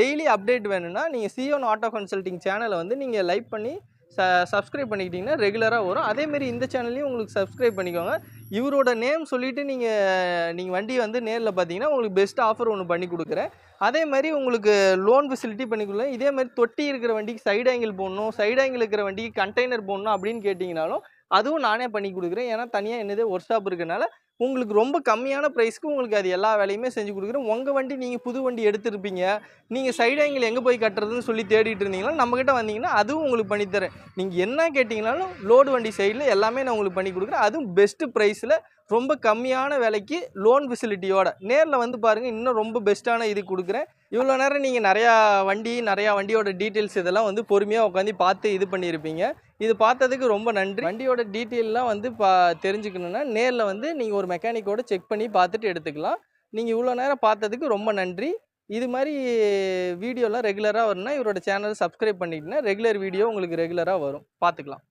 டெய்லி அப்டேட் வேணும்னா நீங்கள் சியோன் ஆட்டோ கன்சல்ட்டிங் சேனலை வந்து நீங்கள் லைக் பண்ணி ச சப்ஸ்கிரைப் பண்ணிக்கிட்டிங்கன்னா ரெகுலராக வரும். அதேமாரி இந்த சேனல்லையும் உங்களுக்கு சப்ஸ்கிரைப் பண்ணிக்கோங்க. இவரோட நேம் சொல்லிவிட்டு நீங்கள் நீங்கள் வண்டி வந்து நேரில் பார்த்தீங்கன்னா உங்களுக்கு பெஸ்ட் ஆஃபர் ஒன்று பண்ணி கொடுக்குறேன். அதே மாதிரி உங்களுக்கு லோன் ஃபெசிலிட்டி பண்ணி கொடுக்குறேன். இதே மாதிரி தொட்டி இருக்கிற வண்டிக்கு சைடு ஆங்கிள் போடணும் சைடு ஆங்கிள் இருக்கிற வண்டிக்கு கண்டெய்னர் போடணும் அப்படின்னு கேட்டிங்கனாலும் அதுவும் நானே பண்ணி கொடுக்குறேன். ஏன்னா தனியாக என்னது ஒர்க் ஷாப் இருக்கனால உங்களுக்கு ரொம்ப கம்மியான ப்ரைஸ்க்கு உங்களுக்கு அது எல்லா வேலையுமே செஞ்சு கொடுக்குறேன் உங்கள் வண்டி நீங்கள் புது வண்டி எடுத்திருப்பீங்க. நீங்கள் சைடு ஆங்கிள் எங்கே போய் கட்டுறதுன்னு சொல்லி தேடிட்டு இருந்தீங்கன்னா நம்மக்கிட்ட வந்தீங்கன்னா அதுவும் உங்களுக்கு பண்ணித்தரேன். நீங்கள் என்ன கேட்டிங்கனாலும் லோடு வண்டி சைடில் எல்லாமே நான் உங்களுக்கு பண்ணி கொடுக்குறேன். அதுவும் பெஸ்ட்டு ப்ரைஸில் ரொம்ப கம்மியான விலைக்கு லோன் ஃபெசிலிட்டியோட நேரில் வந்து பாருங்கள் இன்னும் ரொம்ப பெஸ்ட்டான இது கொடுக்குறேன். இவ்வளோ நேரம் நீங்கள் நிறையா வண்டி நிறையா வண்டியோட டீட்டெயில்ஸ் இதெல்லாம் வந்து பொறுமையாக உட்காந்து பார்த்து இது பண்ணியிருப்பீங்க. இது பார்த்ததுக்கு ரொம்ப நன்றி. வண்டியோட டீட்டெயிலெலாம் வந்து பா தெரிஞ்சுக்கணுன்னா நேரில் வந்து நீங்கள் ஒரு மெக்கானிக்கோடு செக் பண்ணி பார்த்துட்டு எடுத்துக்கலாம். நீங்கள் இவ்வளோ நேரம் பார்த்ததுக்கு ரொம்ப நன்றி. இது மாதிரி வீடியோலாம் ரெகுலராக வரணும்னா இவரோட சேனல் சப்ஸ்கிரைப் பண்ணிக்கிட்டீங்கன்னா ரெகுலர் வீடியோ உங்களுக்கு ரெகுலராக வரும். பார்த்துக்கலாம்.